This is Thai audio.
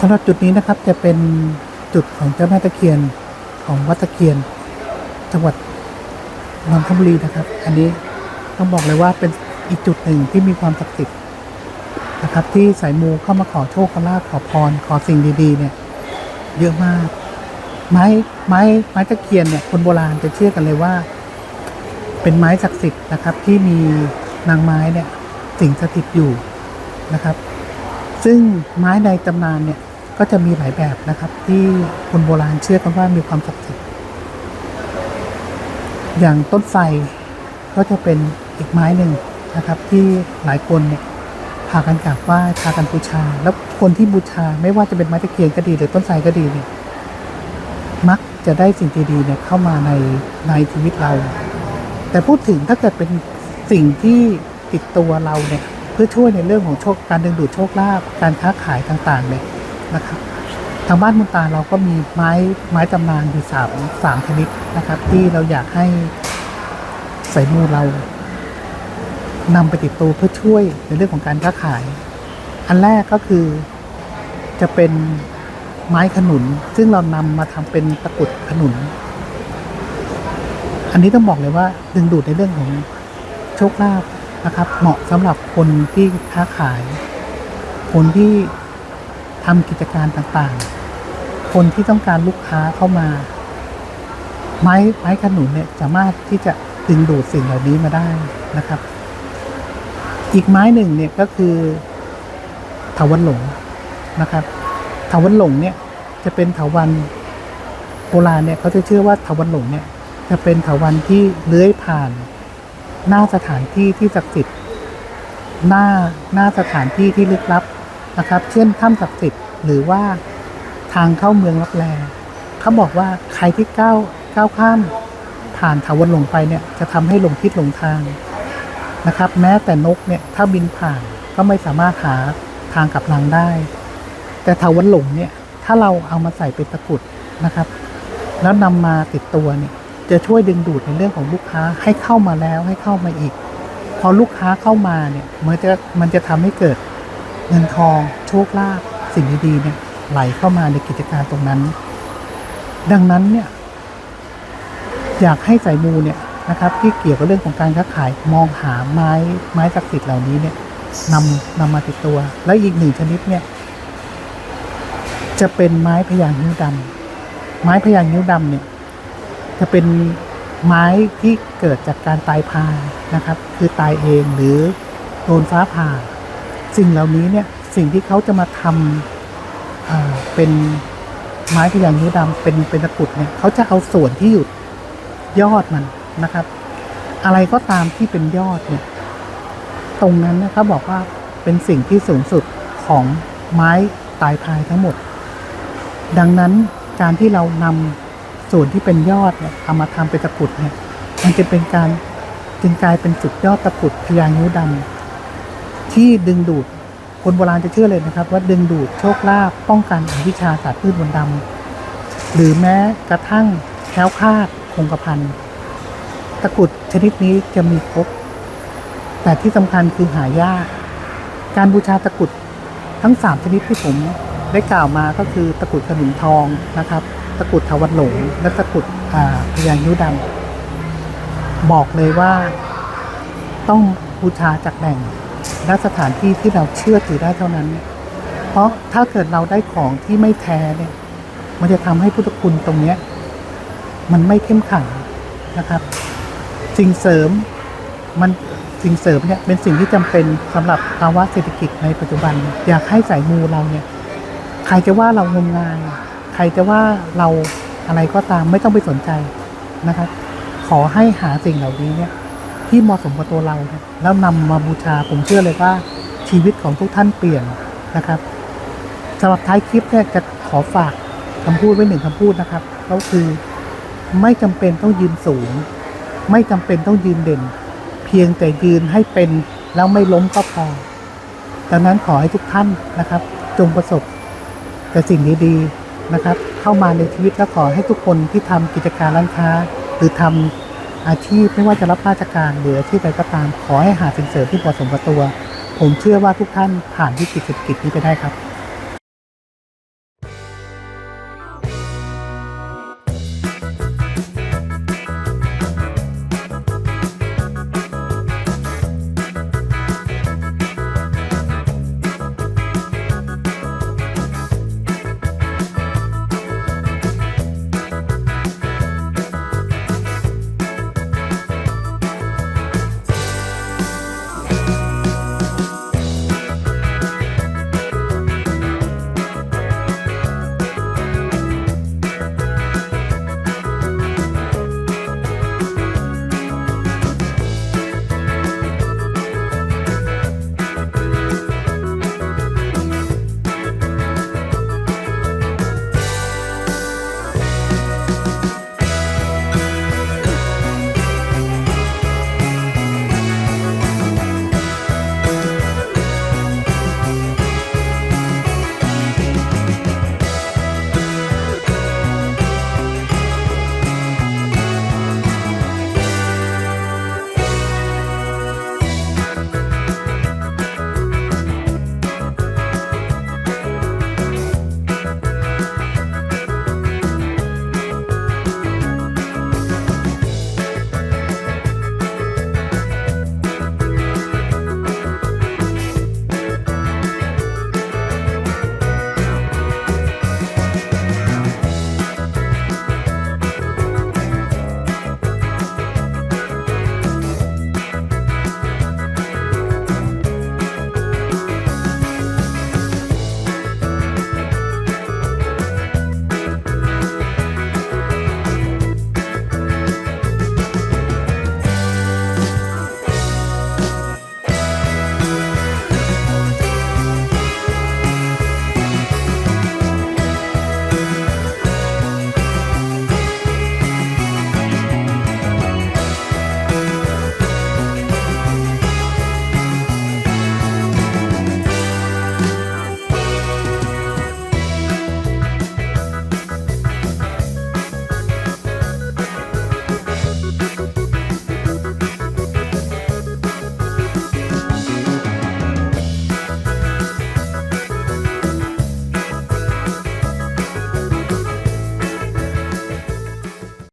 สำหรับจุดนี้นะครับจะเป็นจุดของเจ้าแม่ตะเคียนของวัดตะเคียน จังหวัดนนทบุรีนะครับ อันนี้ต้องบอกเลยว่าเป็นอีกจุดหนึ่งที่มีความศักดิ์สิทธิ์นะครับ ที่สายมูเข้ามาขอโชคขอลาภขอพรขอสิ่งดีๆ เนี่ย เยอะมาก ไม้ไม้ไม้ตะเคียนเนี่ยคนโบราณจะเชื่อกันเลยว่า เป็นไม้ศักดิ์สิทธิ์นะครับ ที่มีนางไม้เนี่ย สิ่งสถิตอยู่นะครับ ซึ่งไม้ในตำนานเนี่ย ก็จะมีหลายแบบนะครับ ที่คนโบราณเชื่อกันว่ามีความศักดิ์สิทธิ์อย่างต้นไทรก็จะเป็นอีกไม้หนึ่งนะครับ ที่หลายคนเนี่ยพากันกราบไหว้พากันบูชา แล้วคนที่บูชาไม่ว่าจะเป็นไม้ตะเคียนก็ดี หรือต้นไทรก็ดีเนี่ยมักจะได้สิ่งดีๆเนี่ยเข้ามาในในชีวิตเรา แต่พูดถึงถ้าเกิดเป็นสิ่งที่ติดตัวเราเนี่ยเพื่อช่วยในเรื่องของโชคการดึงดูดโชคลาภการค้าขายต่างๆเนี่ย นะครับทางบ้านมุนตาเราก็มีไม้ไม้ตำนานอยู่สามสามชนิดนะครับ ที่เราอยากให้ใส่มูเรานำไปติดตัวเพื่อช่วยในเรื่องของการค้าขาย อันแรกก็คือจะเป็นไม้ขนุน ซึ่งเรานำมาทำเป็นตะกุดขนุน อันนี้ต้องบอกเลยว่าดึงดูดในเรื่องของโชคลาภนะครับ เหมาะสำหรับคนที่ค้าขาย คนที่ ทำกิจการต่างๆ คนที่ต้องการลูกค้าเข้ามา ไม้ไม้ขนุนเนี่ยสามารถที่จะดึงดูดสิ่งเหล่านี้มาได้นะครับ อีกไม้หนึ่งเนี่ยก็คือถาวันหลงนะครับถาวันหลงเนี่ยจะเป็นถาวันโบราณเนี่ยเขาจะเชื่อว่าถาวันหลงเนี่ยจะเป็นถาวันที่เลื้อยผ่านหน้าสถานที่ที่ศักดิ์สิทธิ์หน้าหน้าสถานที่ที่ลึกลับ นะครับ เช่นถ้ำศักดิ์สิทธิ์หรือว่าทางเข้าเมืองลับแลเขาบอกว่าใครที่ก้าวก้าวข้ามผ่านถาวันหลงไปเนี่ยจะทำให้หลงทิศหลงทางนะครับ แม้แต่นกเนี่ยถ้าบินผ่านก็ไม่สามารถหาทางกลับรังได้ แต่ถาวันหลงเนี่ยถ้าเราเอามาใส่เป็นตะกุดนะครับ แล้วนำมาติดตัวเนี่ยจะช่วยดึงดูดในเรื่องของลูกค้าให้เข้ามาแล้วให้เข้ามาอีก พอลูกค้าเข้ามาเนี่ยมันจะมันจะทำให้เกิด เงินทองโชคลาภสิ่งดีๆเนี่ยไหลเข้ามาในกิจการตรงนั้น ดังนั้นเนี่ย อยากให้สายมูเนี่ยนะครับ ที่เกี่ยวกับเรื่องของการค้าขายมองหาไม้ไม้ศักดิ์สิทธิ์เหล่านี้เนี่ยนำนำมาติดตัว และอีกหนึ่งชนิดเนี่ย จะเป็นไม้พยางนิ้วดำไม้พยางนิ้วดำเนี่ย จะเป็นไม้ที่เกิดจากการตายพานะครับ คือตายเองหรือโดนฟ้าผ่า สิ่งเหล่านี้เนี่ยสิ่งที่เขาจะมาทำเป็นไม้พยางนิ้วดำเป็นเป็นตะกุดเนี่ยเขาจะเอาส่วนที่อยู่ยอดมันนะครับ อะไรก็ตามที่เป็นยอดเนี่ย ตรงนั้นนะเขาบบอกว่าเป็นสิ่งที่สูงสุดของไม้ตายพายทั้งหมด ดังนั้นการที่เรานำส่วนที่เป็นยอดเนี่ยเอามาทำเป็นตะกุดเนี่ย มันจะเป็นการจึงกลายเป็นสุดยอดตะกุดพยางนิ้วดำ ที่ดึงดูดคนโบราณจะเชื่อเลยนะครับ ว่าดึงดูดโชคลาภป้องกันอวิชชาศาสตร์พืชมนต์ดำหรือแม้กระทั่งแคล้วคลาดคงกระพันตะกุดชนิดนี้จะมีครบ แต่ที่สำคัญคือหายาก การบูชาตะกุดทั้งสามชนิดที่ผมได้กล่าวมาก็คือตะกุดขนุนทองนะครับ ตะกุดทวันหลง และตะกุดอ่าพญายุดำบอกเลยว่าต้องบูชาจากแหล่ง และสถานที่ที่เราเชื่อถือได้เท่านั้น เพราะถ้าเกิดเราได้ของที่ไม่แท้เนี่ย มันจะทำให้พุทธคุณตรงเนี้ย มันไม่เข้มขังนะครับ สิ่งเสริมมันสิ่งเสริมเนี่ยเป็นสิ่งที่จำเป็นสำหรับภาวะเศรษฐกิจในปัจจุบัน อยากให้สายมูเราเนี่ย ใครจะว่าเรางมงาย ใครจะว่าเราอะไรก็ตามไม่ต้องไปสนใจนะครับ ขอให้หาสิ่งเหล่านี้เนี่ย ที่เหมาะสมกับตัวเราเนี่ยแล้วนำมาบูชาผมเชื่อเลยว่าชีวิตของทุกท่านเปลี่ยนนะครับสำหรับท้ายคลิปเนี่ยจะขอฝากคำพูดไว้หนึ่งคำพูดนะครับก็คือไม่จำเป็นต้องยืนสูง ไม่จำเป็นต้องยืนเด่น เพียงแต่ยืนให้เป็นแล้วไม่ล้มก็พอดังนั้นขอให้ทุกท่านนะครับ จงประสบแต่สิ่งดีๆนะครับ เข้ามาในชีวิตและขอให้ทุกคนที่ทำกิจการร้านค้า หรือทำ อาชีพไม่ว่าจะรับราชการหรืออาชีพใดก็ตามขอให้หาสิ่งเสริมที่เหมาะสมกับตัว ผมเชื่อว่าทุกท่านผ่านวิกฤตเศรษฐกิจนี้ไปได้ครับ